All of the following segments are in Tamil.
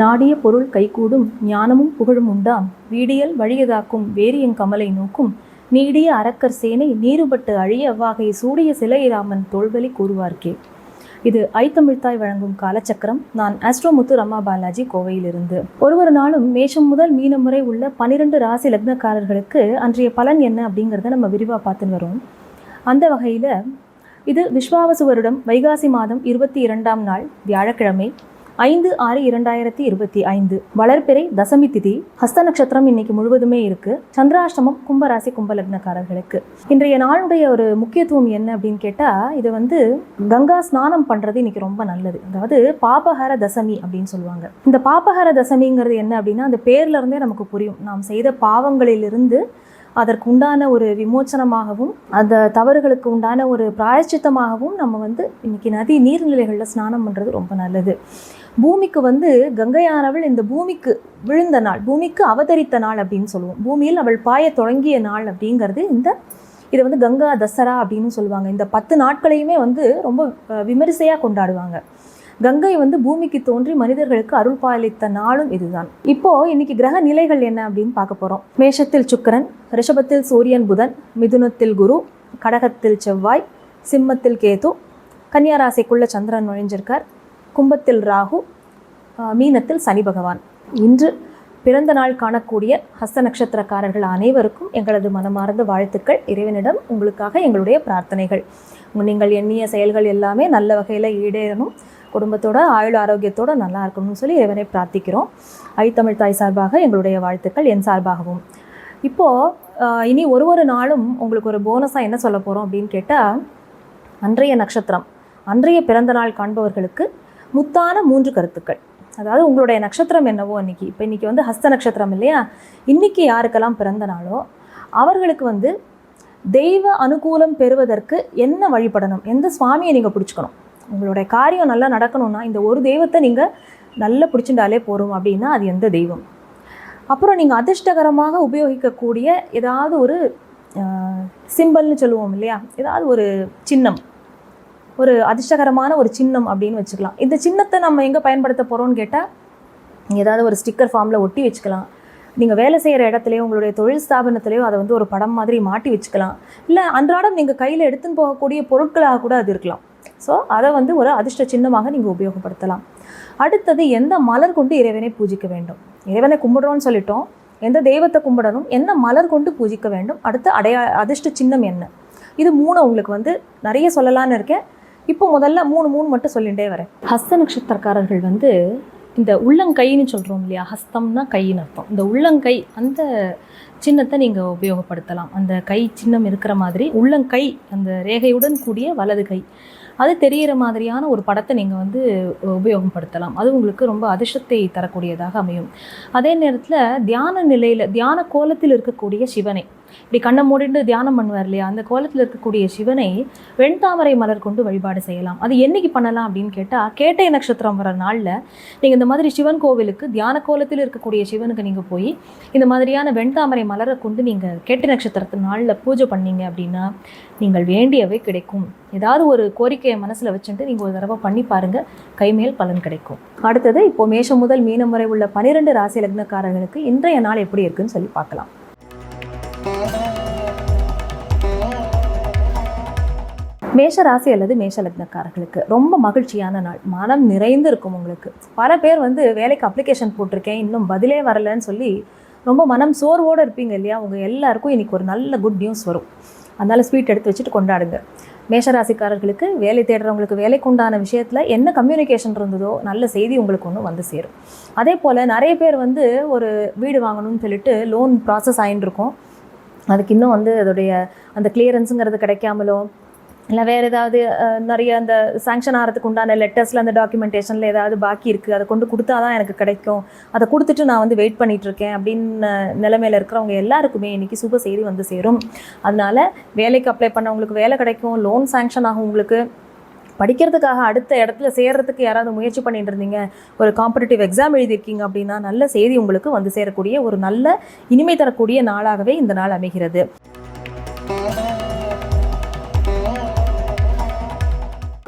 நாடிய பொருள் கைகூடும் ஞானமும் புகழும் உண்டாம் வீடியல் வழியதாக்கும் வேரியங் கமலை நோக்கும். நீடிய அரக்கர் சேனை நீருபட்டு அழிய வாகை சூடிய சிலையிராமன் தோள்வலி கூறுவார்க்கே. இது ஐத்தமிழ்த்தாய் வழங்கும் காலச்சக்கரம். நான் ஆஸ்ட்ரோமுத்து ரமா பாலாஜி கோவையிலிருந்து. ஒரு ஒரு நாளும் மேஷம் முதல் மீனம் வரை உள்ள பனிரெண்டு ராசி லக்னக்காரர்களுக்கு அன்றைய பலன் என்ன அப்படிங்கிறத நம்ம விரிவாக பார்த்துன்னு வரோம். அந்த வகையில் இது விஸ்வாவசு வருடம் வைகாசி மாதம் இருபத்தி இரண்டாம் நாள் வியாழக்கிழமை. ஐந்து ஆறு இரண்டாயிரத்தி இருபத்தி ஐந்து. வளர்பிறை தசமி திதி. ஹஸ்த நட்சத்திரம் இன்னைக்கு முழுவதுமே இருக்கு. சந்திராஷ்டமம் கும்பராசி கும்பலக்னக்காரர்களுக்கு. இன்றைய நாளுடைய ஒரு முக்கியத்துவம் என்ன அப்படின்னு கேட்டா இது வந்து கங்கா ஸ்நானம் பண்றது இன்னைக்கு ரொம்ப நல்லது. அதாவது பாபஹர தசமி அப்படின்னு சொல்லுவாங்க. இந்த பாபஹர தசமிங்கிறது என்ன அப்படின்னா அந்த பேர்ல இருந்தே நமக்கு புரியும். நாம் செய்த பாவங்களிலிருந்து அதற்கு உண்டான ஒரு விமோச்சனமாகவும் அந்த தவறுகளுக்கு உண்டான ஒரு பிராயச்சித்தமாகவும் நம்ம வந்து இன்னைக்கு நதி நீர்நிலைகளில் ஸ்நானம் பண்ணுறது ரொம்ப நல்லது. பூமிக்கு வந்து கங்கையானவள் இந்த பூமிக்கு விழுந்த நாள் பூமிக்கு அவதரித்த நாள் அப்படின்னு சொல்லுவோம். பூமியில் அவள் பாய தொடங்கிய நாள் அப்படிங்கிறது இந்த இதை வந்து கங்கா தசரா அப்படின்னு சொல்லுவாங்க. இந்த பத்து நாட்களையுமே வந்து ரொம்ப விமரிசையாக கொண்டாடுவாங்க. கங்கை வந்து பூமிக்கு தோன்றி மனிதர்களுக்கு அருள் பாலித்த நாளும் இதுதான். இப்போ இன்னைக்கு கிரக நிலைகள் என்ன அப்படின்னு பார்க்க போகிறோம் மேஷத்தில் சுக்கரன் ரிஷபத்தில் சூரியன் புதன் மிதுனத்தில் குரு கடகத்தில் செவ்வாய் சிம்மத்தில் கேது கன்னியாராசிக்குள்ள சந்திரன் நுழைஞ்சிருக்கார். கும்பத்தில் ராகு மீனத்தில் சனி பகவான். இன்று பிறந்த நாள் காணக்கூடிய ஹஸ்த நட்சத்திரக்காரர்கள் அனைவருக்கும் எங்களது மனமார்ந்த வாழ்த்துக்கள். இறைவனிடம் உங்களுக்காக எங்களுடைய பிரார்த்தனைகள். நீங்கள் எண்ணிய செயல்கள் எல்லாமே நல்ல வகையில் ஈடேறணும். குடும்பத்தோட ஆயுள் ஆரோக்கியத்தோட நல்லா இருக்கணும்னு சொல்லி இறைவனை பிரார்த்திக்கிறோம். ஐத்தமிழ் தாய் சார்பாக எங்களுடைய வாழ்த்துக்கள் என் சார்பாகவும். இப்போது இனி ஒரு ஒரு நாளும் உங்களுக்கு ஒரு போனஸாக என்ன சொல்ல போகிறோம் அப்படின்னு கேட்டால் அன்றைய நட்சத்திரம். அன்றைய பிறந்த நாள் காண்பவர்களுக்கு முத்தான மூன்று கருத்துக்கள். அதாவது உங்களுடைய நட்சத்திரம் என்னவோ இன்றைக்கி இப்போ இன்றைக்கி வந்து ஹஸ்த நட்சத்திரம் இல்லையா? இன்றைக்கி யாருக்கெல்லாம் பிறந்த நாளோ அவர்களுக்கு வந்து தெய்வ அனுகூலம் பெறுவதற்கு என்ன வழிபடணும் எந்த சுவாமியை நீங்கள் பிடிச்சிக்கணும்? உங்களுடைய காரியம் நல்லா நடக்கணும்னா இந்த ஒரு தெய்வத்தை நீங்கள் நல்லா பிடிச்சிட்டாலே போகிறோம் அப்படின்னா அது எந்த தெய்வம்? அப்புறம் நீங்கள் அதிர்ஷ்டகரமாக உபயோகிக்கக்கூடிய ஏதாவது ஒரு சிம்பல்னு சொல்லுவோம் இல்லையா? ஏதாவது ஒரு சின்னம். ஒரு அதிர்ஷ்டகரமான ஒரு சின்னம் அப்படின்னு வச்சுக்கலாம். இந்த சின்னத்தை நம்ம எங்கே பயன்படுத்த போகிறோம்னு கேட்டால் ஏதாவது ஒரு ஸ்டிக்கர் ஃபார்மில் ஒட்டி வச்சுக்கலாம். நீங்கள் வேலை செய்கிற இடத்துலையோ உங்களுடைய தொழில் ஸ்தாபனத்திலையோ அதை வந்து ஒரு படம் மாதிரி மாட்டி வச்சுக்கலாம். இல்லை அன்றாடம் நீங்கள் கையில் எடுத்துன்னு போகக்கூடிய பொருட்களாக கூட அது இருக்கலாம். ஸோ அதை வந்து ஒரு அதிர்ஷ்ட சின்னமாக நீங்கள் உபயோகப்படுத்தலாம். அடுத்தது எந்த மலர் கொண்டு இறைவனை பூஜிக்க வேண்டும்? இறைவனை கும்பிடுறோம்னு சொல்லிட்டோம். எந்த தெய்வத்தை கும்பிடணும்? என்ன மலர் கொண்டு பூஜிக்க வேண்டும்? அடுத்து அடையா அதிர்ஷ்ட சின்னம் என்ன? இது மூணு உங்களுக்கு வந்து நிறைய சொல்லலான்னு இருக்கேன். இப்போ முதல்ல மூணு மூணு மட்டும் சொல்லிகிட்டே வரேன். ஹஸ்த நட்சத்திரக்காரர்கள் வந்து இந்த உள்ளங்கைன்னு சொல்கிறோம் இல்லையா? ஹஸ்தம்னா கைன்னு அர்த்தம். இந்த உள்ளங்கை அந்த சின்னத்தை நீங்கள் உபயோகப்படுத்தலாம். அந்த கை சின்னம் இருக்கிற மாதிரி உள்ளங்கை அந்த ரேகையுடன் கூடிய வலது கை. அது தெரிகிற மாதிரியான ஒரு படத்தை நீங்கள் வந்து உபயோகப்படுத்தலாம். அது உங்களுக்கு ரொம்ப அதிர்ஷ்டத்தை தரக்கூடியதாக அமையும். அதே நேரத்தில் தியான நிலையில் தியான கோலத்தில் இருக்கக்கூடிய சிவனை. இப்படி கண்ணை மூடிட்டு தியானம் பண்ணுவார் இல்லையா? அந்த கோலத்தில் இருக்கக்கூடிய சிவனை வெண்தாமரை மலர் கொண்டு வழிபாடு செய்யலாம். அது என்னைக்கு பண்ணலாம் அப்படின்னு கேட்டால் கேட்டை நட்சத்திரம் வர நாளில் நீங்கள் இந்த மாதிரி சிவன் கோவிலுக்கு தியான கோலத்தில் இருக்கக்கூடிய சிவனுக்கு நீங்கள் போய் இந்த மாதிரியான வெண்தாமரை மலரை கொண்டு நீங்கள் கேட்டை நட்சத்திரத்து நாளில் பூஜை பண்ணீங்க அப்படின்னா நீங்கள் வேண்டியவை கிடைக்கும். ஏதாவது ஒரு கோரிக்கையை மனசில் வச்சுட்டு நீங்கள் ஒரு தடவை பண்ணி பாருங்கள் கைமேல் பலன் கிடைக்கும். அடுத்தது இப்போ மேஷம் முதல் மீனம் வரை உள்ள பன்னிரெண்டு ராசி லக்னக்காரர்களுக்கு இன்றைய நாள் எப்படி இருக்குன்னு சொல்லி பார்க்கலாம். மேஷ ராசி அல்லது மேஷ லக்னக்காரர்களுக்கு ரொம்ப மகிழ்ச்சியான நாள். மனம் நிறைந்து இருக்கும் உங்களுக்கு. பல பேர் வந்து வேலைக்கு அப்ளிகேஷன் போட்டிருக்கேன் இன்னும் பதிலே வரலன்னு சொல்லி ரொம்ப மனம் சோர்வோடு இருப்பீங்க இல்லையா? உங்கள் எல்லாருக்கும் இன்றைக்கி ஒரு நல்ல குட் நியூஸ் வரும். அதனால் ஸ்வீட் எடுத்து வச்சுட்டு கொண்டாடுங்க. மேஷராசிக்காரர்களுக்கு வேலை தேடுறவங்களுக்கு வேலைக்கு உண்டான விஷயத்தில் என்ன கம்யூனிகேஷன் இருந்ததோ நல்ல செய்தி உங்களுக்கு ஒன்று வந்து சேரும். அதே போல் நிறைய பேர் வந்து ஒரு வீடு வாங்கணும்னு சொல்லிட்டு லோன் ப்ராசஸ் ஆகிட்டு அதுக்கு இன்னும் வந்து அதோடைய அந்த கிளியரன்ஸுங்கிறது கிடைக்காமலோ இல்லை வேறு ஏதாவது நிறைய அந்த சாங்ஷன் ஆகிறதுக்கு உண்டான லெட்டர்ஸில் அந்த டாக்குமெண்டேஷனில் ஏதாவது பாக்கி இருக்குது அதை கொண்டு கொடுத்தா தான் எனக்கு கிடைக்கும். அதை கொடுத்துட்டு நான் வந்து வெயிட் பண்ணிகிட்ருக்கேன் அப்படின்னு நிலமையில் இருக்கிறவங்க எல்லாருக்குமே இன்றைக்கி சுப செய்தி வந்து சேரும். அதனால் வேலைக்கு அப்ளை பண்ணவங்களுக்கு வேலை கிடைக்கும் லோன் சாங்ஷன் ஆகும் உங்களுக்கு. படிக்கிறதுக்காக அடுத்த இடத்துல சேர்றதுக்கு யாராவது முயற்சி பண்ணிட்டு இருந்தீங்க? ஒரு காம்படிட்டிவ் எக்ஸாம் எழுதியிருக்கீங்க அப்படின்னா நல்ல செய்தி உங்களுக்கு வந்து சேரக்கூடிய ஒரு நல்ல இனிமை தரக்கூடிய நாளாகவே இந்த நாள் அமைகிறது.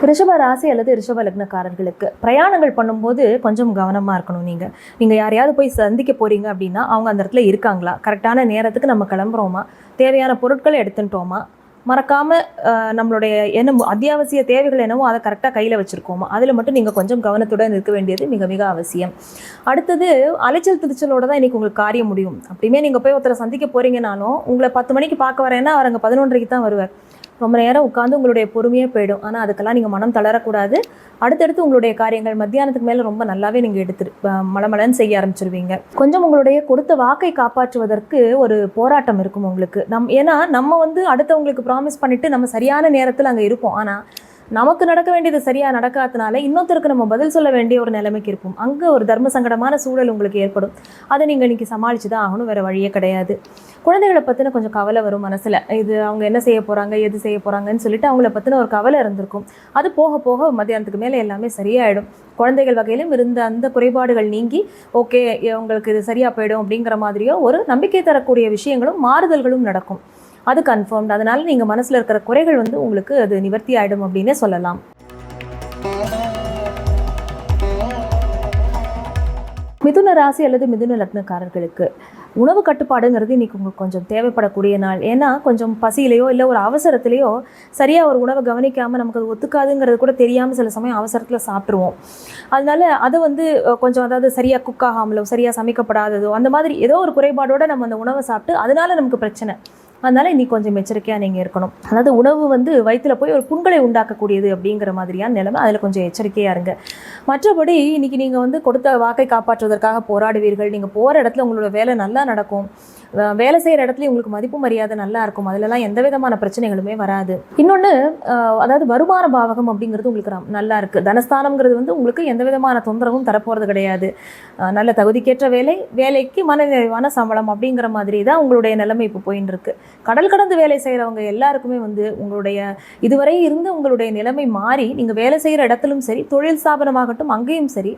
ரிஷப ராசி அல்லது ரிஷப லக்னக்காரர்களுக்கு பிரயாணங்கள் பண்ணும்போது கொஞ்சம் கவனமாக இருக்கணும் நீங்கள் நீங்கள் யாரையாவது போய் சந்திக்க போகிறீங்க அப்படின்னா அவங்க அந்த இடத்துல இருக்காங்களா? கரெக்டான நேரத்துக்கு நம்ம கிளம்புறோமா? தேவையான பொருட்களை எடுத்துட்டோமா? மறக்காமல் நம்மளுடைய என்ன அத்தியாவசிய தேவைகள் என்னவோ அதை கரெக்டாக கையில் வச்சுருக்கோமா? அதில் மட்டும் நீங்கள் கொஞ்சம் கவனத்துடன் இருக்க வேண்டியது மிக மிக அவசியம். அடுத்தது அலைச்சல் திருச்சலோட தான் இன்றைக்கி உங்களுக்கு காரியம் முடியும். அப்படியுமே நீங்கள் போய் ஒருத்தரை சந்திக்க போகிறீங்கனாலும் உங்களை பத்து மணிக்கு பார்க்க வரேன்னா அவர் அங்கே பதினொன்றரைக்கு தான் வருவார். ரொம்ப நேரம் உட்காந்து உங்களுடைய பொறுமையே போயிடும். ஆனால் அதுக்கெல்லாம் நீங்கள் மனம் தளரக்கூடாது. அடுத்தடுத்து உங்களுடைய காரியங்கள் மத்தியானத்துக்கு மேலே ரொம்ப நல்லாவே நீங்கள் எடுத்து மலமலன்னு செய்ய ஆரம்பிச்சிருவீங்க. கொஞ்சம் உங்களுடைய கொடுத்த வாக்கை காப்பாற்றுவதற்கு ஒரு போராட்டம் இருக்கும் உங்களுக்கு. நம் ஏன்னா நம்ம வந்து அடுத்தவங்களுக்கு ப்ராமிஸ் பண்ணிட்டு நம்ம சரியான நேரத்தில் அங்கே இருப்போம். ஆனால் நமக்கு நடக்க வேண்டியது சரியாக நடக்காதனால இன்னொருத்தருக்கு நம்ம பதில் சொல்ல வேண்டிய ஒரு நிலைமைக்கு இருப்போம். அங்கே ஒரு தர்ம சங்கடமான சூழல் உங்களுக்கு ஏற்படும். அதை நீங்கள் இன்னைக்கு சமாளித்து தான் ஆகணும். வேறு வழியே கிடையாது. குழந்தைகளை பற்றின கொஞ்சம் கவலை வரும் மனசில். இது அவங்க என்ன செய்ய போகிறாங்க எது செய்ய போகிறாங்கன்னு சொல்லிட்டு அவங்கள பற்றின ஒரு கவலை இருந்திருக்கும். அது போக போக மத்தியானத்துக்கு மேலே எல்லாமே சரியாயிடும். குழந்தைகள் வகையிலும் இருந்த அந்த குறைபாடுகள் நீங்கி ஓகே உங்களுக்கு இது சரியாக போயிடும் அப்படிங்கிற மாதிரியோ ஒரு நம்பிக்கை தரக்கூடிய விஷயங்களும் மாறுதல்களும் நடக்கும். அது கன்ஃபார்ம்டு அதனால் நீங்கள் மனசில் இருக்கிற குறைகள் வந்து உங்களுக்கு அது நிவர்த்தி ஆகிடும் அப்படின்னே சொல்லலாம். மிதுன ராசி அல்லது மிதுன லக்னக்காரர்களுக்கு உணவு கட்டுப்பாடுங்கிறது இன்னைக்கு உங்களுக்கு கொஞ்சம் தேவைப்படக்கூடிய நாள். ஏன்னா கொஞ்சம் பசியிலையோ இல்லை ஒரு அவசரத்துலையோ சரியாக ஒரு உணவை கவனிக்காமல் நமக்கு அது ஒத்துக்காதுங்கிறது கூட தெரியாமல் சில சமயம் அவசரத்தில் சாப்பிட்ருவோம் அதனால அது வந்து கொஞ்சம் அதாவது சரியாக குக் ஆகாமலோ சரியாக சமைக்கப்படாததோ அந்த மாதிரி ஏதோ ஒரு குறைபாடோடு நம்ம அந்த உணவை சாப்பிட்டு அதனால நமக்கு பிரச்சனை. அதனால் இன்னைக்கு கொஞ்சம் எச்சரிக்கையாக நீங்கள் இருக்கணும். அதாவது உணவு வந்து வயிற்றில் போய் ஒரு புண்களை உண்டாக்கக்கூடியது அப்படிங்கிற மாதிரியான நிலைமை அதில் கொஞ்சம் எச்சரிக்கையாக இருங்க. மற்றபடி இன்னைக்கு நீங்கள் வந்து கொடுத்த வாக்கை காப்பாற்றுவதற்காக போராடுவீர்கள். நீங்கள் போகிற இடத்துல உங்களோட வேலை நல்லா நடக்கும். வேலை செய்கிற இடத்துல உங்களுக்கு மதிப்பு மரியாதை நல்லா இருக்கும். அதிலலாம் எந்த விதமான பிரச்சனைகளுமே வராது. இன்னொன்று அதாவது வருமான பாவகம் அப்படிங்கிறது உங்களுக்கு ரம்- நல்லா இருக்குது தனஸ்தானம்ங்கிறது வந்து உங்களுக்கு எந்த விதமான தொந்தரவும் தரப்போகிறது கிடையாது. நல்ல தகுதிக்கேற்ற வேலை வேலைக்கு மனநிறைவான சம்பளம் அப்படிங்கிற மாதிரி தான் உங்களுடைய நிலைமை இப்போ போயின்னு இருக்கு கடல் கடந்து வேலை செய்கிறவங்க எல்லாருக்குமே வந்து உங்களுடைய இதுவரை இருந்து உங்களுடைய நிலைமை மாறி நீங்கள் வேலை செய்கிற இடத்திலும் சரி தொழில் ஸ்தாபனமாகட்டும் அங்கேயும் சரி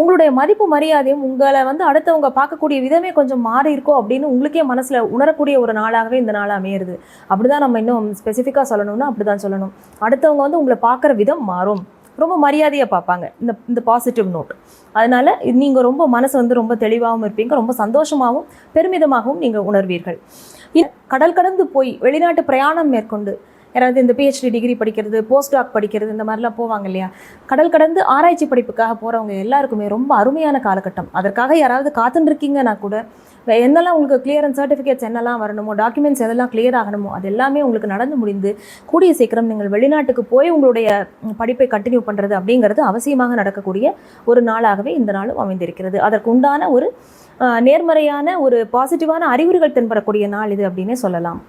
உங்களுடைய மதிப்பு மரியாதையும் உங்களை வந்து அடுத்தவங்க பார்க்கக்கூடிய விதமே கொஞ்சம் மாறி இருக்கோ அப்படின்னு உங்களுக்கே மனசில் உணரக்கூடிய ஒரு நாளாகவே இந்த நாள் அமையிறது. அப்படிதான் நம்ம இன்னும் ஸ்பெசிஃபிக்காக சொல்லணும்னா அப்படிதான் சொல்லணும். அடுத்தவங்க வந்து உங்களை பார்க்குற விதம் மாறும். ரொம்ப மரியாதையாக பார்ப்பாங்க. இந்த இந்த பாசிட்டிவ் நோட் அதனால் நீங்கள் ரொம்ப மனசு வந்து ரொம்ப தெளிவாகவும் இருப்பீங்க. ரொம்ப சந்தோஷமாகவும் பெருமிதமாகவும் நீங்கள் உணர்வீர்கள். கடல் கடந்து போய் வெளிநாட்டு பிரயாணம் மேற்கொண்டு யாராவது இந்த பிஹெச்டி டிகிரி படிக்கிறது போஸ்ட் டாக் படிக்கிறது இந்த மாதிரிலாம் போவாங்க இல்லையா? கடல் கடந்து ஆராய்ச்சி படிப்புக்காக போகிறவங்க எல்லாருக்குமே ரொம்ப அருமையான காலகட்டம். அதற்காக யாராவது காத்துன்னு இருக்கீங்கன்னா கூட என்னெல்லாம் உங்களுக்கு கிளியரன்ஸ் சர்டிஃபிகேட்ஸ் என்னெல்லாம் வரணுமோ டாக்குமெண்ட்ஸ் எதெல்லாம் கிளியர் ஆகணுமோ அது எல்லாமே உங்களுக்கு நடந்து முடிந்து கூடிய சீக்கிரம் நீங்கள் வெளிநாட்டுக்கு போய் உங்களுடைய படிப்பை கண்டினியூ பண்ணுறது அப்படிங்கிறது அவசியமாக நடக்கக்கூடிய ஒரு நாளாகவே இந்த நாளும் அமைந்திருக்கிறது. அதற்கு உண்டான ஒரு நேர்மறையான ஒரு பாசிட்டிவான அறிகுறிகள் தென்படக்கூடிய நாள் இது அப்படின்னே சொல்லலாம்.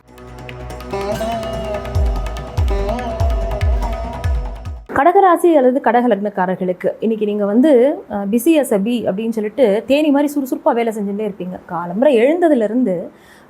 கடகராசி அல்லது கடக லக்னக்காரர்களுக்கு இன்னைக்கு நீங்கள் வந்து பிஸி எஸ் அப்படின்னு சொல்லிட்டு தேனி மாதிரி சுறுசுறுப்பாக வேலை செஞ்சுட்டே இருப்பீங்க. காலம்புரை எழுந்ததுலேருந்து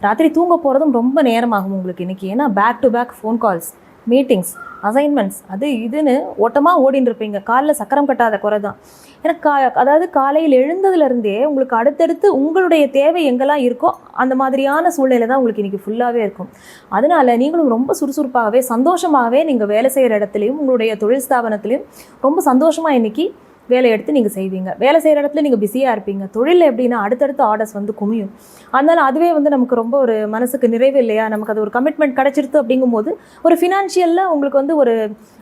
ராத்திரி தூங்க போகிறதும் ரொம்ப நேரமாகும் உங்களுக்கு இன்னைக்கு. ஏன்னா back to back phone calls meetings assignments அது இதுன்னு ஓட்டமாக ஓடின்னு இருப்பீங்க காலில் சக்கரம் கட்டாத குறை தான் ஏன்னா கா அதாவது காலையில் எழுந்ததுலேருந்தே உங்களுக்கு அடுத்தடுத்து உங்களுடைய தேவை எங்கெல்லாம் இருக்கோ அந்த மாதிரியான சூழ்நிலை தான் உங்களுக்கு இன்றைக்கி ஃபுல்லாகவே இருக்கும். அதனால நீங்களும் ரொம்ப சுறுசுறுப்பாகவே சந்தோஷமாகவே நீங்கள் வேலை செய்கிற இடத்துலையும் உங்களுடைய தொழில் ஸ்தாபனத்துலையும் ரொம்ப சந்தோஷமாக இன்றைக்கி வேலை எடுத்து நீங்கள் செய்வீங்க. வேலை செய்கிற இடத்துல நீங்கள் பிஸியாக இருப்பீங்க. தொழில் எப்படின்னா அடுத்தடுத்த ஆர்டர்ஸ் வந்து குமியும். அதனால் அதுவே வந்து நமக்கு ரொம்ப ஒரு மனசுக்கு நிறைவு இல்லையா? நமக்கு அது ஒரு கமிட்மெண்ட் கிடச்சிருது அப்படிங்கும்போது ஒரு ஃபினான்ஷியலில் உங்களுக்கு வந்து ஒரு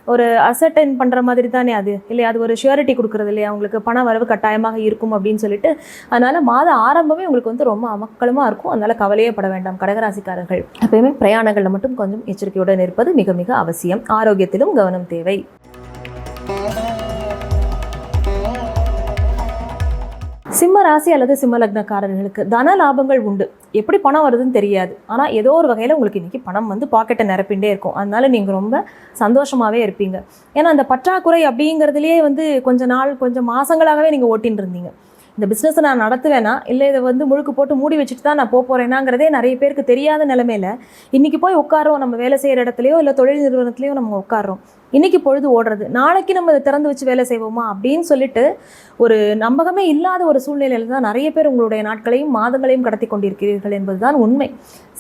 ஒரு அசர்டைன் பண்ணுற மாதிரி தானே அது. இல்லையா? அது ஒரு ஷியூரிட்டி கொடுக்குறது இல்லையா? உங்களுக்கு பண வரவு கட்டாயமாக இருக்கும் அப்படின்னு சொல்லிட்டு. அதனால் மாத ஆரம்பமே உங்களுக்கு வந்து ரொம்ப அமக்கலமாக இருக்கும். அதனால் கவலையே பட வேண்டாம். கடகராசிக்காரர்கள். எப்பயுமே பிரயாணங்களில் மட்டும் கொஞ்சம் எச்சரிக்கையுடன் இருப்பது மிக மிக அவசியம். ஆரோக்கியத்திலும் கவனம் தேவை. சிம்ம ராசி அல்லது சிம்ம லக்னக்காரர்களுக்கு தன லாபங்கள் உண்டு. எப்படி பணம் வருதுன்னு தெரியாது. ஆனால் ஏதோ ஒரு வகையில் உங்களுக்கு இன்றைக்கி பணம் வந்து பாக்கெட்டை நிரப்பிண்டே இருக்கும். அதனால நீங்கள் ரொம்ப சந்தோஷமாகவே இருப்பீங்க. ஏன்னா அந்த பற்றாக்குறை அப்படிங்கிறதுலேயே வந்து கொஞ்ச நாள் கொஞ்சம் மாதங்களாகவே நீங்கள் ஓட்டின்னு இருந்தீங்க. இந்த பிஸ்னஸை நான் நடத்துவேனா? இல்லை இதை வந்து முழுக்கு போட்டு மூடி வச்சுட்டு தான் நான் போக போகிறேனாங்கிறதே நிறைய பேருக்கு தெரியாத நிலமையில இன்றைக்கி போய் உட்காரோம் நம்ம வேலை செய்கிற இடத்துலையோ இல்லை தொழில் நிறுவனத்துலையோ நம்ம உட்காரோம் இன்றைக்கி பொழுது ஓடுறது. நாளைக்கு நம்ம இதை திறந்து வச்சு வேலை செய்வோமா அப்படின்னு சொல்லிட்டு ஒரு நம்பகமே இல்லாத ஒரு சூழ்நிலையில் தான் நிறைய பேர் உங்களுடைய நாட்களையும் மாதங்களையும் கடத்தி கொண்டிருக்கிறீர்கள் என்பதுதான் உண்மை.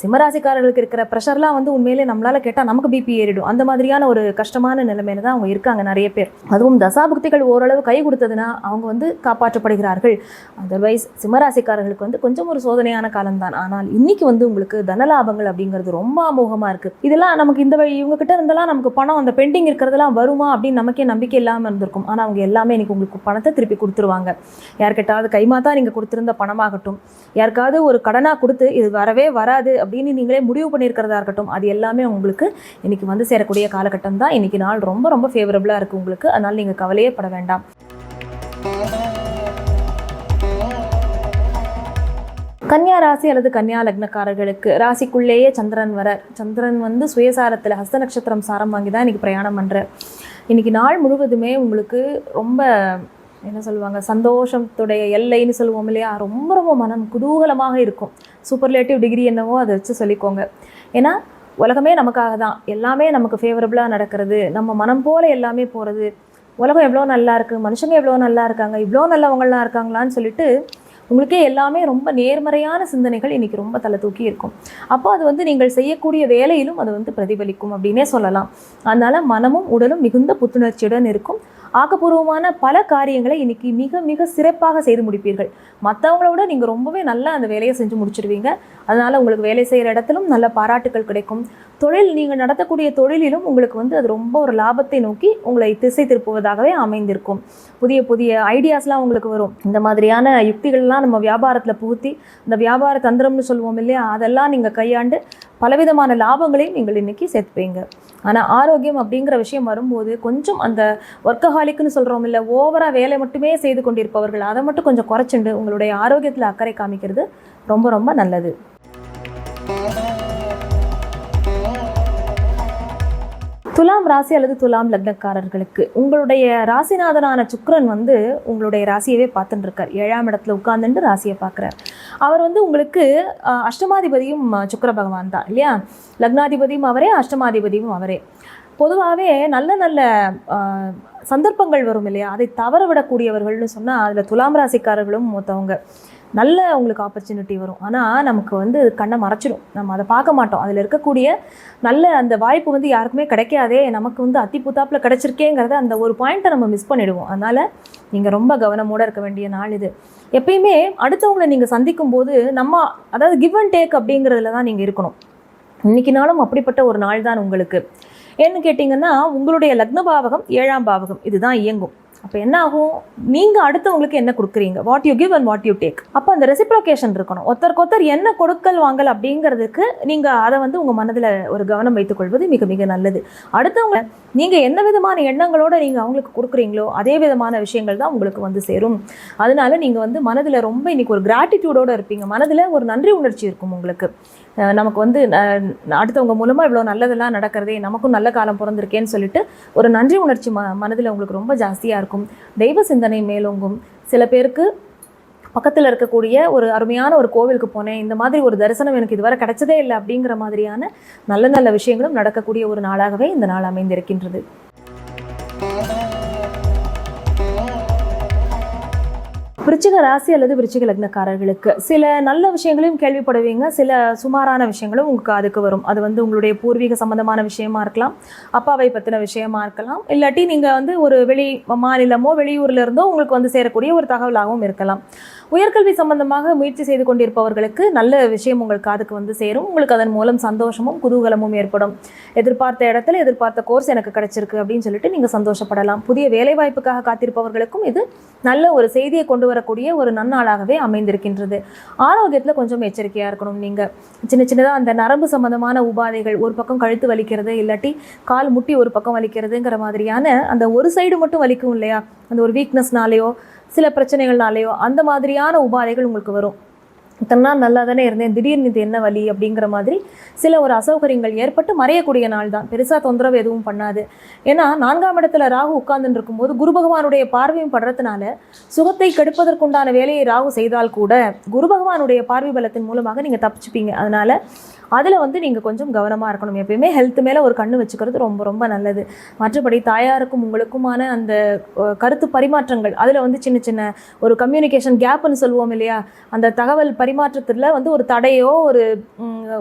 சிம்மராசிக்காரர்களுக்கு இருக்கிற ப்ரெஷர்லாம் வந்து உண்மையிலே நம்மளால் கேட்டால் நமக்கு பிபி ஏறிடும். அந்த மாதிரியான ஒரு கஷ்டமான நிலைமையில தான் அவங்க இருக்காங்க நிறைய பேர். அதுவும் தசாபுக்திகள் ஓரளவு கை கொடுத்ததுன்னா அவங்க வந்து காப்பாற்றப்படுகிறார்கள். அதர்வைஸ் சிம்மராசிக்காரர்களுக்கு வந்து கொஞ்சம் ஒரு சோதனையான காலம்தான் ஆனால் இன்னைக்கு வந்து உங்களுக்கு தனலாபங்கள் அப்படிங்கிறது ரொம்ப அமோகமாக இருக்குது இதெல்லாம் நமக்கு இந்த வழி இவங்க கிட்ட இருந்தெல்லாம் நமக்கு பணம் அந்த பெண்டிங் இருக்கிறதெல்லாம் வருமா அப்படின்னு நமக்கே நம்பிக்கை இல்லாமல் இருந்திருக்கும். ஆனால் அவங்க எல்லாமே இன்றைக்கி உங்களுக்கு பணத்தை திருப்பி கொடுத்துருவாங்க. யார்கிட்டாவது கைமாத்தா நீங்கள் கொடுத்துருந்த பணமாகட்டும் யாருக்காவது ஒரு கடனாக கொடுத்து இது வரவே வராது அப்படின்னு நீங்களே முடிவு பண்ணியிருக்கிறதா இருக்கட்டும் அது எல்லாமே உங்களுக்கு இன்றைக்கி வந்து சேரக்கூடிய காலகட்டம் தான் இன்னைக்கு நாள் ரொம்ப ரொம்ப ஃபேவரபுளாக இருக்குது உங்களுக்கு. அதனால் நீங்கள் கவலையே பட வேண்டாம். கன்னியா ராசி அல்லது கன்னியா லக்னக்காரர்களுக்கு ராசிக்குள்ளேயே சந்திரன் வர சந்திரன் வந்து சுயசாரத்தில் ஹஸ்த நட்சத்திரம் சாரம் வாங்கி தான் இன்றைக்கி பிரயாணம் பண்ணுறேன் இன்றைக்கி நாள் முழுவதுமே உங்களுக்கு ரொம்ப என்ன சொல்லுவாங்க சந்தோஷத்துடைய எல்லைன்னு சொல்லுவோம் இல்லையா? ரொம்ப ரொம்ப மனம் குதூகலமாக இருக்கும். சூப்பர்லேட்டிவ் டிகிரி என்னவோ அதை வச்சு சொல்லிக்கோங்க. ஏன்னா உலகமே நமக்காக தான். எல்லாமே நமக்கு ஃபேவரபுளாக நடக்கிறது. நம்ம மனம் போல் எல்லாமே போகிறது உலகம் எவ்வளோ நல்லா இருக்குது மனுஷங்க எவ்வளோ நல்லா இருக்காங்க? இவ்வளோ நல்லவங்களாம் இருக்காங்களான்னு சொல்லிட்டு உங்களுக்கே எல்லாமே ரொம்ப நேர்மறையான சிந்தனைகள் இன்னைக்கு ரொம்ப தலை தூக்கி இருக்கும். அப்போ அது வந்து நீங்கள் செய்யக்கூடிய வேலையிலும் அது வந்து பிரதிபலிக்கும் அப்படின்னே சொல்லலாம். அதனால் மனமும் உடலும் மிகுந்த புத்துணர்ச்சியுடன் இருக்கும். ஆக்கப்பூர்வமான பல காரியங்களை இன்னைக்கு மிக மிக சிறப்பாக செய்து முடிப்பீர்கள். மற்றவங்கள விட நீங்கள் ரொம்பவே நல்லா அந்த வேலையை செஞ்சு முடிச்சிடுவீங்க அதனால் உங்களுக்கு வேலை செய்கிற இடத்திலும் நல்ல பாராட்டுகள் கிடைக்கும். தொழில் நீங்கள் நடத்தக்கூடிய தொழிலிலும் உங்களுக்கு வந்து அது ரொம்ப ஒரு லாபத்தை நோக்கி உங்களை திசை திருப்புவதாகவே அமைந்திருக்கும். புதிய புதிய ஐடியாஸ்லாம் உங்களுக்கு வரும். இந்த மாதிரியான யுக்திகள்லாம் நம்ம வியாபாரத்தில் புகுத்தி இந்த வியாபார தந்திரம்னு சொல்லுவோம் இல்லையா? அதெல்லாம் நீங்கள் கையாண்டு பலவிதமான லாபங்களையும் நீங்கள் இன்னைக்கு சேர்த்துப்பீங்க. ஆனால் ஆரோக்கியம் அப்படிங்கிற விஷயம் வரும்போது கொஞ்சம் அந்த ஒர்க்கஹாலிக்குன்னு சொல்கிறோம் இல்லை ஓவராக வேலை மட்டுமே செய்து கொண்டிருப்பவர்கள் அதை மட்டும் கொஞ்சம் குறைச்சிண்டு உங்களுடைய ஆரோக்கியத்தில் அக்கறை காமிக்கிறது ரொம்ப ரொம்ப நல்லது. துலாம் ராசி அல்லது துலாம் லக்னக்காரர்களுக்கு உங்களுடைய ராசிநாதனான சுக்ரன் வந்து உங்களுடைய ராசியவே பார்த்துட்டு இருக்கார் ஏழாம் இடத்துல உட்கார்ந்துட்டு ராசியை பார்க்குறார். அவர் வந்து உங்களுக்கு அஷ்டமாதிபதியும் சுக்கர பகவான் தான் இல்லையா? லக்னாதிபதியும் அவரே அஷ்டமாதிபதியும் அவரே. பொதுவாகவே நல்ல நல்ல சந்தர்ப்பங்கள் வரும் இல்லையா? அதை தவற விடக்கூடியவர்கள்னு சொன்னால் அதில் துலாம் ராசிக்காரர்களும் மூத்தவங்க. நல்ல உங்களுக்கு ஆப்பர்ச்சுனிட்டி வரும். ஆனால் நமக்கு வந்து கண்ணை மறைச்சிடும் நம்ம அதை பார்க்க மாட்டோம். அதில் இருக்கக்கூடிய நல்ல அந்த வாய்ப்பு வந்து யாருக்குமே கிடைக்காதே நமக்கு வந்து அத்தி புத்தாப்பில் கிடச்சிருக்கேங்கிறத அந்த ஒரு பாயிண்ட்டை நம்ம மிஸ் பண்ணிவிடுவோம் அதனால் நீங்கள் ரொம்ப கவனமோடு இருக்க வேண்டிய நாள் இது. எப்பயுமே அடுத்தவங்களை நீங்கள் சந்திக்கும் போது நம்ம அதாவது கிவ் அண்ட் டேக் அப்படிங்கிறதுல தான் நீங்கள் இருக்கணும். இன்றைக்கி நாளும் அப்படிப்பட்ட ஒரு நாள் தான் உங்களுக்கு. ஏன்னு கேட்டிங்கன்னா உங்களுடைய லக்ன பாவகம் ஏழாம் பாவகம். இதுதான் இயங்கும். அப்போ என்ன ஆகும் நீங்கள் அடுத்தவங்களுக்கு என்ன கொடுக்குறீங்க? What you give and what you take அப்போ அந்த ரெசிப்ரோகேஷன் இருக்கணும். ஒருத்தருக்கு ஒருத்தர் என்ன கொடுக்கல் வாங்கல் அப்படிங்கிறதுக்கு நீங்கள் அதை வந்து உங்கள் மனதில் ஒரு கவனம் வைத்துக்கொள்வது மிக மிக நல்லது. அடுத்தவங்க நீங்கள் என்ன விதமான எண்ணங்களோடு நீங்கள் அவங்களுக்கு கொடுக்குறீங்களோ அதே விதமான விஷயங்கள் தான் உங்களுக்கு வந்து சேரும். அதனால நீங்கள் வந்து மனதில் ரொம்ப இன்னைக்கு ஒரு கிராட்டிடியூடோடு இருப்பீங்க. மனதில் ஒரு நன்றி உணர்ச்சி இருக்கும் உங்களுக்கு. நமக்கு வந்து அடுத்தவங்க மூலமாக இவ்வளோ நல்லதெல்லாம் நடக்கிறதே நமக்கும் நல்ல காலம் பிறந்திருக்கேன்னு சொல்லிட்டு ஒரு நன்றி உணர்ச்சி ம மனதில் உங்களுக்கு ரொம்ப ஜாஸ்தியாக இருக்கும். தெய்வ சிந்தனை மேலோங்கும். சில பேருக்கு பக்கத்தில் இருக்கக்கூடிய ஒரு அருமையான ஒரு கோவிலுக்கு போனேன். இந்த மாதிரி ஒரு தரிசனம் எனக்கு இதுவரை கிடைச்சதே இல்லை அப்படிங்கிற மாதிரியான நல்ல நல்ல விஷயங்களும் நடக்கக்கூடிய ஒரு நாளாகவே இந்த நாள் அமைந்திருக்கின்றது. விருச்சிக ராசி அல்லது விருச்சிக லக்னக்காரர்களுக்கு சில நல்ல விஷயங்களையும் கேள்விப்படுவீங்க. சில சுமாரான விஷயங்களும் உங்களுக்கு அதுக்கு வரும். அது வந்து உங்களுடைய பூர்வீக சம்பந்தமான விஷயமா இருக்கலாம். அப்பாவை பற்றின விஷயமா இருக்கலாம். இல்லாட்டி நீங்கள் வந்து ஒரு வெளி மாநிலமோ வெளியூர்ல இருந்தோ உங்களுக்கு வந்து சேரக்கூடிய ஒரு தகவலாகவும் இருக்கலாம். உயர்கல்வி சம்பந்தமாக முயற்சி செய்து கொண்டிருப்பவர்களுக்கு நல்ல விஷயம் உங்கள் காதுக்கு வந்து சேரும். உங்களுக்கு அதன் மூலம் சந்தோஷமும் குதூகலமும் ஏற்படும். எதிர்பார்த்த இடத்துல எதிர்பார்த்த கோர்ஸ் எனக்கு கிடைச்சிருக்கு அப்படின்னு சொல்லிட்டு நீங்கள் சந்தோஷப்படலாம். புதிய வேலைவாய்ப்புக்காக காத்திருப்பவர்களுக்கும் இது நல்ல ஒரு செய்தியை கொண்டு வரக்கூடிய ஒரு நன்னாளாகவே அமைந்திருக்கின்றது. ஆரோக்கியத்தில் கொஞ்சம் எச்சரிக்கையாக இருக்கணும் நீங்கள் சின்ன சின்னதாக அந்த நரம்பு சம்பந்தமான உபாதைகள் ஒரு பக்கம் கழுத்து வலிக்கிறது இல்லாட்டி கால் முட்டி ஒரு பக்கம் வலிக்கிறதுங்கிற மாதிரியான அந்த ஒரு சைடு மட்டும் வலிக்கும் இல்லையா? அந்த ஒரு வீக்னஸ்னாலேயோ சில பிரச்சனைகள்னாலேயோ அந்த மாதிரியான உபாதைகள் உங்களுக்கு வரும். இத்தனை நாள் நல்லா தானே இருந்தேன் திடீர்னு இது என்ன வலி அப்படிங்கிற மாதிரி சில ஒரு அசௌகரியங்கள் ஏற்பட்டு மறையக்கூடிய நாள் தான். பெருசாக தொந்தரவு எதுவும் பண்ணாது. ஏன்னா நான்காம் இடத்துல ராகு உட்கார்ந்துட்டு இருக்கும்போது குரு பகவானுடைய பார்வையும் படுறதுனால சுகத்தை கெடுப்பதற்குண்டான வேலையை ராகு செய்தால் கூட குரு பகவானுடைய பார்வை பலத்தின் மூலமாக நீங்கள் தப்பிச்சுப்பீங்க. அதனால அதில் வந்து நீங்கள் கொஞ்சம் கவனமாக இருக்கணும். எப்பயுமே ஹெல்த் மேலே ஒரு கண்ணு வச்சுக்கிறது ரொம்ப ரொம்ப நல்லது. மற்றபடி தாயாருக்கும் உங்களுக்குமான அந்த கருத்து பரிமாற்றங்கள் அதில் வந்து சின்ன சின்ன ஒரு கம்யூனிகேஷன் கேப்னு சொல்லுவோம் இல்லையா? அந்த தகவல் பரிமாற்றத்தில் வந்து ஒரு தடையோ ஒரு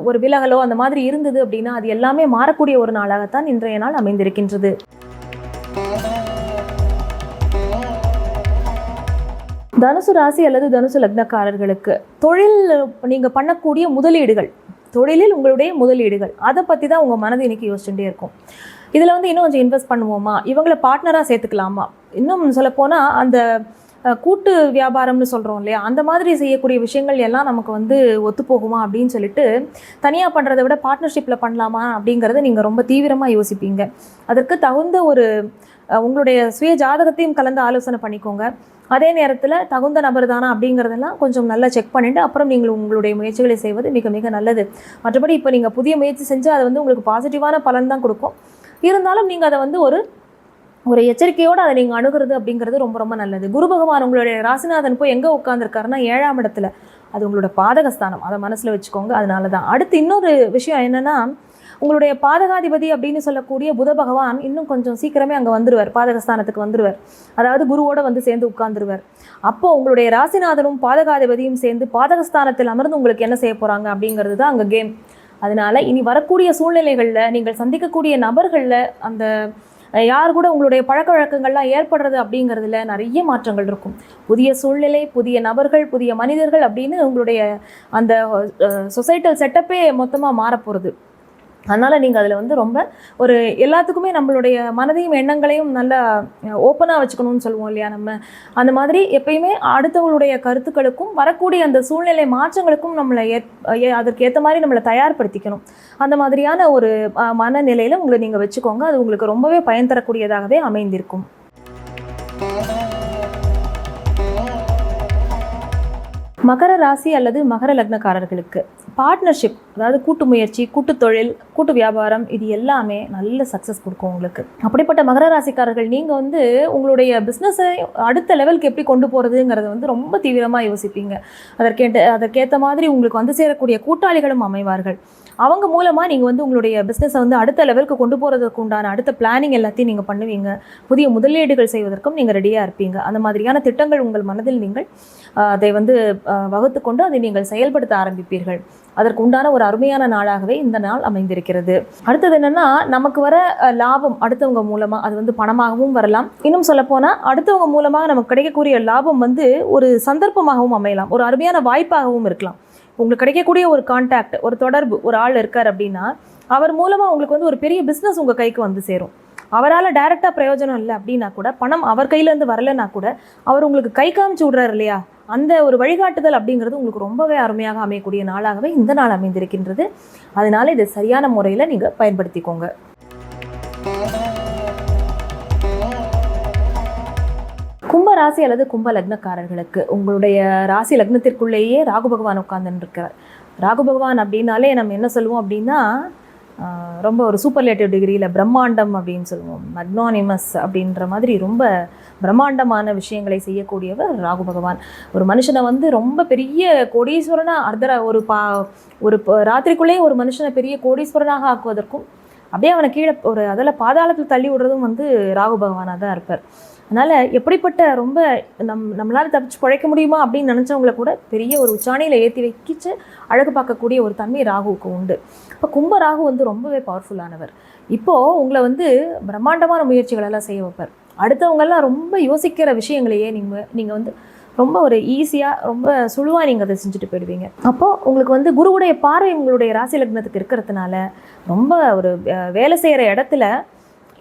ஒரு விலகலோ அந்த மாதிரி இருந்தது அப்படின்னா அது எல்லாமே மாறக்கூடிய ஒரு நாளாகத்தான் இன்றைய நாள் அமைந்திருக்கின்றது. தனுசு ராசி அல்லது தனுசு லக்னக்காரர்களுக்கு தொழில் நீங்கள் பண்ணக்கூடிய முதலீடுகள். தொழிலில் உங்களுடைய முதலீடுகள். அதை பற்றி தான் உங்கள் மனது இன்னைக்கு யோசிச்சுட்டே இருக்கும். இதில் வந்து இன்னும் கொஞ்சம் இன்வெஸ்ட் பண்ணுவோமா? இவங்களை பார்ட்னராக சேர்த்துக்கலாமா? இன்னும் சொல்லப்போனால் அந்த கூட்டு வியாபாரம்னு சொல்கிறோம் இல்லையா? அந்த மாதிரி செய்யக்கூடிய விஷயங்கள் எல்லாம் நமக்கு வந்து ஒத்து போகுமா அப்படின்னு சொல்லிட்டு தனியாக பண்ணுறதை விட பார்ட்னர்ஷிப்பில் பண்ணலாமா அப்படிங்கிறத நீங்கள் ரொம்ப தீவிரமாக யோசிப்பீங்க. அதற்கு தகுந்த ஒரு உங்களுடைய சுய ஜாதகத்தையும் கலந்து ஆலோசனை பண்ணிக்கோங்க. அதே நேரத்தில் தகுந்த நபர் தானா அப்படிங்கிறதெல்லாம் கொஞ்சம் நல்லா செக் பண்ணிவிட்டு அப்புறம் நீங்கள் உங்களுடைய முயற்சிகளை செய்வது மிக மிக நல்லது. மற்றபடி இப்போ நீங்கள் புதிய முயற்சி செஞ்சு அது வந்து உங்களுக்கு பாசிட்டிவான பலன் தான் கொடுக்கும். இருந்தாலும் நீங்கள் அதை வந்து ஒரு ஒரு எச்சரிக்கையோடு அதை நீங்கள் அணுகிறது அப்படிங்கிறது ரொம்ப ரொம்ப நல்லது. குரு பகவான் உங்களுடைய ராசிநாதன் போய் எங்கே உட்காந்துருக்காருன்னா ஏழாம் இடத்துல. அது உங்களோட பாதகஸ்தானம். அதை மனசில் வச்சுக்கோங்க. அதனால தான் அடுத்து இன்னொரு விஷயம் என்னென்னா உங்களுடைய பாதகாதிபதி அப்படின்னு சொல்லக்கூடிய புத பகவான் இன்னும் கொஞ்சம் சீக்கிரமே அங்கே வந்துருவார் பாதகஸ்தானத்துக்கு வந்துருவார். அதாவது குருவோட வந்து சேர்ந்து உட்கார்ந்துருவார். அப்போ உங்களுடைய ராசிநாதனும் பாதகாதிபதியும் சேர்ந்து பாதகஸ்தானத்தில் அமர்ந்து உங்களுக்கு என்ன செய்ய போகிறாங்க அப்படிங்கிறது தான் அங்கே கேம் அதனால இனி வரக்கூடிய சூழ்நிலைகளில் நீங்கள் சந்திக்கக்கூடிய நபர்களில் அந்த யார் கூட உங்களுடைய பழக்க வழக்கங்கள்லாம் ஏற்படுறது அப்படிங்கிறதுல நிறைய மாற்றங்கள் இருக்கும். புதிய சூழ்நிலை புதிய நபர்கள் புதிய மனிதர்கள் அப்படின்னு உங்களுடைய அந்த சொசைட்டல் செட்டப்பே மொத்தமாக மாறப்போகிறது அதனால் நீங்கள் அதில் வந்து ரொம்ப ஒரு எல்லாத்துக்குமே நம்மளுடைய மனதையும் எண்ணங்களையும் நல்லா ஓப்பனாக வச்சுக்கணும்னு சொல்லுவோம் இல்லையா நம்ம? அந்த மாதிரி எப்பயுமே அடுத்தவங்களுடைய கருத்துக்களுக்கும் வரக்கூடிய அந்த சூழ்நிலை மாற்றங்களுக்கும் நம்மளை ஏ- அதற்கு ஏற்ற மாதிரி நம்மளை தயார்படுத்திக்கணும். அந்த மாதிரியான ஒரு மனநிலையில் உங்களை நீங்கள் வச்சுக்கோங்க. அது உங்களுக்கு ரொம்பவே பயன் தரக்கூடியதாகவே அமைந்திருக்கும். மகர ராசி அல்லது மகர லக்னக்காரர்களுக்கு பார்ட்னர்ஷிப் அதாவது கூட்டு முயற்சி கூட்டு தொழில் கூட்டு வியாபாரம் இது எல்லாமே நல்ல சக்ஸஸ் கொடுக்கும் உங்களுக்கு. அப்படிப்பட்ட மகர ராசிக்காரர்கள் நீங்கள் வந்து உங்களுடைய பிஸ்னஸை அடுத்த லெவலுக்கு எப்படி கொண்டு போகிறதுங்கிறத வந்து ரொம்ப தீவிரமாக யோசிப்பீங்க. அதற்கேட்ட அதற்கேற்ற மாதிரி உங்களுக்கு வந்து சேரக்கூடிய கூட்டாளிகளும் அமைவார்கள். அவங்க மூலமாக நீங்கள் வந்து உங்களுடைய பிஸ்னஸை வந்து அடுத்த லெவலுக்கு கொண்டு போகிறதுக்கு உண்டான அடுத்த பிளானிங் எல்லாத்தையும் நீங்கள் பண்ணுவீங்க. புதிய முதலீடுகள் செய்வதற்கும் நீங்கள் ரெடியாக இருப்பீங்க. அந்த மாதிரியான திட்டங்கள் உங்கள் மனதில் நீங்கள் அதை வந்து வகுத்து கொண்டு அதை நீங்கள் செயல்படுத்த ஆரம்பிப்பீர்கள். அதற்கு உண்டான ஒரு அருமையான நாளாகவே இந்த நாள் அமைந்திருக்கிறது. அடுத்தது என்னன்னா நமக்கு வர லாபம் அடுத்தவங்க மூலமாக அது வந்து பணமாகவும் வரலாம். இன்னும் சொல்லப்போனால் அடுத்தவங்க மூலமாக நமக்கு கிடைக்கக்கூடிய லாபம் வந்து ஒரு சந்தர்ப்பமாகவும் அமையலாம். ஒரு அருமையான வாய்ப்பாகவும் இருக்கலாம். உங்களுக்கு கிடைக்கக்கூடிய ஒரு கான்டாக்ட் ஒரு தொடர்பு ஒரு ஆள் இருக்கார் அப்படின்னா அவர் மூலமாக உங்களுக்கு வந்து ஒரு பெரிய பிஸ்னஸ் உங்கள் கைக்கு வந்து சேரும். அவரால் டைரெக்டாக பிரயோஜனம் இல்லை அப்படின்னா கூட பணம் அவர் கையிலேருந்து வரலைன்னா கூட அவர் உங்களுக்கு கை காமிச்சு விட்றாரு இல்லையா? அந்த ஒரு வழிகாட்டுதல் அப்படிங்கிறது உங்களுக்கு ரொம்பவே அருமையாக அமையக்கூடிய நாளாகவே இந்த நாள் அமைந்திருக்கின்றது. அதனால இதை சரியான முறையில் நீங்கள் பயன்படுத்திக்கோங்க. கும்ப ராசி அல்லது கும்ப லக்னக்காரர்களுக்கு உங்களுடைய ராசி லக்னத்திற்குள்ளேயே ராகு பகவான் உட்கார்ந்துன்னு இருக்கிறார். ராகு பகவான் அப்படின்னாலே நம்ம என்ன சொல்லுவோம் அப்படின்னா ரொம்ப ஒரு சூப்பர்லேட்டிவ் டிகிரியில் பிரம்மாண்டம் அப்படின்னு சொல்லுவோம். மக்னானிமஸ் அப்படின்ற மாதிரி ரொம்ப பிரம்மாண்டமான விஷயங்களை செய்யக்கூடியவர் ராகு பகவான். ஒரு மனுஷனை வந்து ரொம்ப பெரிய கோடீஸ்வரனா அர்த்தரா ஒரு பா ஒரு ப- ராத்திரிக்குள்ளேயே ஒரு மனுஷனை பெரிய கோடீஸ்வரனாக ஆக்குவதற்கும் அப்படியே அவனை கீழே ஒரு அதில் பாதாளத்தில் தள்ளி விடுறதும் வந்து ராகு பகவானாக தான் இருப்பார். அதனால் எப்படிப்பட்ட ரொம்ப நம் நம்மளால் தப்பிச்சு பிழைக்க முடியுமா அப்படின்னு நினச்சவங்கள கூட பெரிய ஒரு உச்சாணியில் ஏற்றி வைக்கிச்சு அழகு பார்க்கக்கூடிய ஒரு தன்மை ராகுவுக்கு உண்டு. இப்போ கும்ப ராகு வந்து ரொம்பவே பவர்ஃபுல்லானவர் இப்போது உங்களை வந்து பிரம்மாண்டமான முயற்சிகளெல்லாம் செய்ய வைப்பார். அடுத்தவங்கெல்லாம் ரொம்ப யோசிக்கிற விஷயங்களையே நீங்கள் நீங்கள் வந்து ரொம்ப ஒரு ஈஸியாக ரொம்ப சுழுவாக நீங்கள் அதை செஞ்சுட்டு போயிடுவீங்க. அப்போது உங்களுக்கு வந்து குருவுடைய பார்வை உங்களுடைய ராசி லக்னத்துக்கு இருக்கிறதுனால ரொம்ப ஒரு வேலை செய்கிற இடத்துல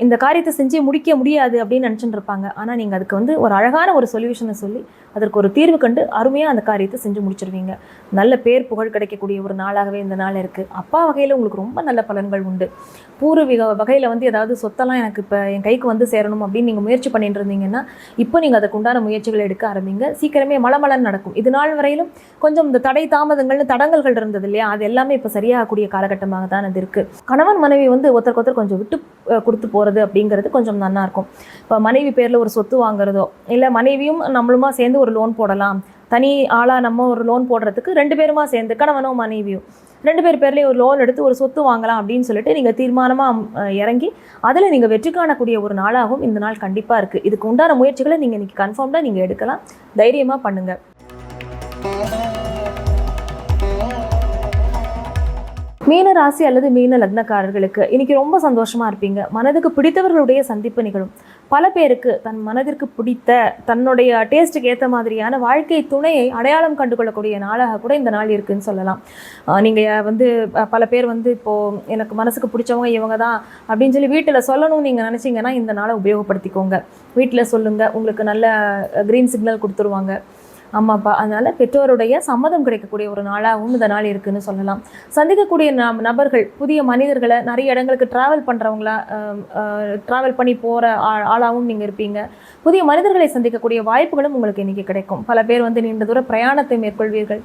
இந்த காரியத்தை செஞ்சு முடிக்க முடியாது அப்படின்னு நினச்சிட்டு இருப்பாங்க. ஆனால் நீங்கள் அதுக்கு வந்து ஒரு அழகான ஒரு சொல்யூஷனை சொல்லி அதற்கு ஒரு தீர்வு கண்டு அருமையாக அந்த காரியத்தை செஞ்சு முடிச்சிருவீங்க. நல்ல பேர் புகழ் கிடைக்கக்கூடிய ஒரு நாளாகவே இந்த நாள் இருக்குது அப்பா வகையில் உங்களுக்கு ரொம்ப நல்ல பலன்கள் உண்டு. பூர்வீக வகையில் வந்து ஏதாவது சொத்தெல்லாம் எனக்கு இப்போ என் கைக்கு வந்து சேரணும் அப்படின்னு நீங்கள் முயற்சி பண்ணிட்டு இருந்தீங்கன்னா இப்போ நீங்கள் அதுக்கு உண்டான முயற்சிகளை எடுக்க ஆரம்பிங்க. சீக்கிரமே மலமலன் நடக்கும். இது நாள் வரையிலும் கொஞ்சம் இந்த தடை தாமதங்கள்னு தடங்கல்கள் இருந்தது இல்லையா? அது எல்லாமே இப்போ சரியாகக்கூடிய காலகட்டமாக தான் அது இருக்குது கணவன் மனைவி வந்து ஒருத்தருக்கு ஒருத்தர் கொஞ்சம் விட்டு கொடுத்து போகிறது அப்படிங்கிறது கொஞ்சம் நல்லா இருக்கும். இப்போ மனைவி பேரில் ஒரு சொத்து வாங்குறதோ இல்லை மனைவியும் நம்மளுமா சேர்ந்து ஒரு லோன் போடலாம். தனி ஆளாக நம்ம ஒரு லோன் போடுறதுக்கு ரெண்டு பேருமா சேர்ந்து கணவனோ மனைவியும் ரெண்டு பேர் பேர்லேயும் ஒரு லோன் எடுத்து ஒரு சொத்து வாங்கலாம் அப்படின்னு சொல்லிட்டு நீங்கள் தீர்மானமாக இறங்கி அதில் நீங்கள் வெற்றி காணக்கூடிய ஒரு நாளாகவும் இந்த நாள் கண்டிப்பாக இருக்குது இதுக்கு உண்டான முயற்சிகளை நீங்கள் இன்றைக்கி கன்ஃபார்ம்டாக நீங்கள் எடுக்கலாம். தைரியமாக பண்ணுங்கள் மீன ராசி அல்லது மீன லக்னக்காரர்களுக்கு இன்னைக்கு ரொம்ப சந்தோஷமா இருப்பீங்க. மனதுக்கு பிடித்தவர்களுடைய சந்திப்பு நிகழும். பல பேருக்கு தன் மனதிற்கு பிடித்த தன்னுடைய டேஸ்ட்டுக்கு ஏற்ற மாதிரியான வாழ்க்கை துணையை அடையாளம் கண்டு கொள்ளக்கூடிய நாளாக கூட இந்த நாள் இருக்குன்னு சொல்லலாம். நீங்கள் வந்து பல பேர் வந்து இப்போது எனக்கு மனசுக்கு பிடிச்சவங்க இவங்க தான் அப்படின்னு சொல்லி வீட்டில் சொல்லணும்னு நீங்கள் நினச்சிங்கன்னா இந்த நாளை உபயோகப்படுத்திக்கோங்க. வீட்டில் சொல்லுங்கள் உங்களுக்கு நல்ல க்ரீன் சிக்னல் கொடுத்துருவாங்க. அம்மா அப்பா அதனால பெற்றோருடைய சம்மதம் கிடைக்கக்கூடிய ஒரு நாளாகவும் இந்த நாள் இருக்குன்னு சொல்லலாம். சந்திக்கக்கூடிய நம் நபர்கள் புதிய மனிதர்களை நிறைய இடங்களுக்கு ட்ராவல் பண்ணுறவங்களா ட்ராவல் பண்ணி போகிற ஆளாகவும் நீங்கள் இருப்பீங்க. புதிய மனிதர்களை சந்திக்கக்கூடிய வாய்ப்புகளும் உங்களுக்கு இன்றைக்கி கிடைக்கும். பல பேர் வந்து நீண்ட தூர பிரயாணத்தை மேற்கொள்வீர்கள்.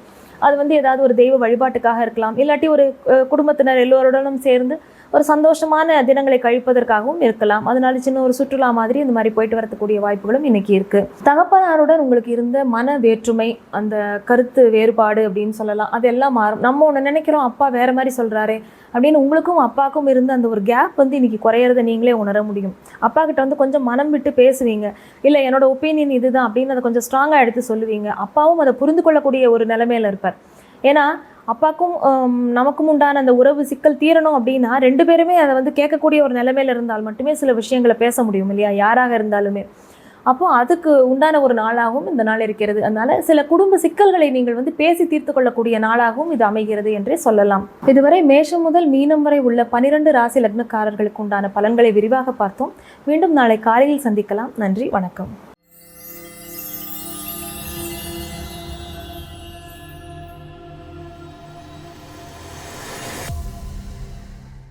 அது வந்து ஏதாவது ஒரு தெய்வ வழிபாட்டுக்காக இருக்கலாம். இல்லாட்டி ஒரு குடும்பத்தினர் எல்லோருடனும் சேர்ந்து ஒரு சந்தோஷமான தினங்களை கழிப்பதற்காகவும் இருக்கலாம். அதனால சின்ன ஒரு சுற்றுலா மாதிரி இந்த மாதிரி போயிட்டு வரக்கூடிய வாய்ப்புகளும் இன்னைக்கு இருக்கு. தகப்பனாருடன் உங்களுக்கு இருந்த மன வேற்றுமை அந்த கருத்து வேறுபாடு அப்படின்னு சொல்லலாம். அதெல்லாம் மாறும். நம்ம ஒன்று நினைக்கிறோம் அப்பா வேற மாதிரி சொல்கிறாரே அப்படின்னு உங்களுக்கும் அப்பாவுக்கும் இருந்த அந்த ஒரு கேப் வந்து இன்னைக்கு குறையறத நீங்களே உணர முடியும். அப்பா கிட்ட வந்து கொஞ்சம் மனம் விட்டு பேசுவீங்க. இல்லை என்னோட ஒப்பீனியன் இதுதான் அப்படின்னு அதை கொஞ்சம் ஸ்ட்ராங்காக எடுத்து சொல்லுவீங்க. அப்பாவும் அதை புரிந்து கொள்ளக்கூடிய ஒரு நிலைமையில இருப்பார். ஏன்னா அப்பாக்கும் நமக்கும் உண்டான அந்த உறவு சிக்கல் தீரணும் அப்படின்னா ரெண்டு பேருமே அதை வந்து கேட்கக்கூடிய ஒரு நிலைமையில் இருந்தால் மட்டுமே சில விஷயங்களை பேச முடியும் இல்லையா? யாராக இருந்தாலுமே. அப்போ அதுக்கு உண்டான ஒரு நாளாகவும் இந்த நாள் இருக்கிறது. அதனால சில குடும்ப சிக்கல்களை நீங்கள் வந்து பேசி தீர்த்து கொள்ளக்கூடிய நாளாகவும் இது அமைகிறது என்றே சொல்லலாம். இதுவரை மேஷம் முதல் மீனம் வரை உள்ள பனிரெண்டு ராசி லக்னக்காரர்களுக்கு உண்டான பலன்களை விரிவாக பார்த்தோம். மீண்டும் நாளை காலையில் சந்திக்கலாம். நன்றி வணக்கம்.